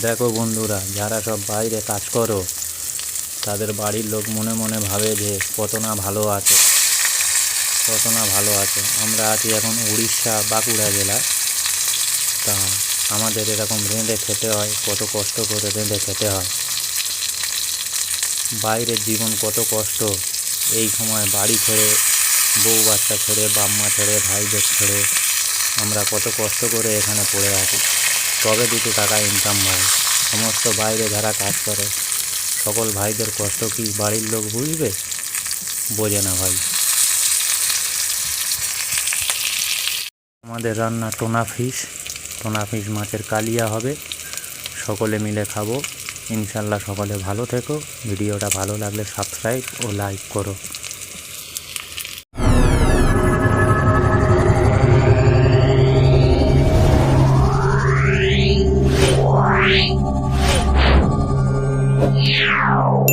দেখো বন্ধুরা, যারা সব বাইরে কাজ করো, তাদের বাড়ির লোক মনে মনে ভাবে যে কত না ভালো আছে কত না ভালো আছে। আমরা আছি এখন উড়িষ্যা বাঁকুড়া জেলায় তা আমাদের এরকম রেঁধে খেতে হয়, কত কষ্ট করে রেঁধে খেতে হয়। বাইরের জীবন কত কষ্ট, এই সময় বাড়ি ছেড়ে, বউ বাচ্চা ছেড়ে, বাপ মা ছেড়ে, ভাইদের ছেড়ে আমরা কত কষ্ট করে এখানে পড়ে আছি। তবে দুটো টাকা ইনকাম হয়? সমস্ত বাইরে যারা কাজ করে, সকল ভাইদের কষ্ট কি বাড়ির লোক বুঝবে? বোঝে না ভাই। আমাদের রান্না টোনা ফিশ টোনা ফিশ মাছের কালিয়া হবে। সকলে মিলে খাব। ইনশাল্লাহ সকলে ভালো থেকো। ভিডিওটা ভালো লাগলে সাবস্ক্রাইব ও লাইক করো। Ciao.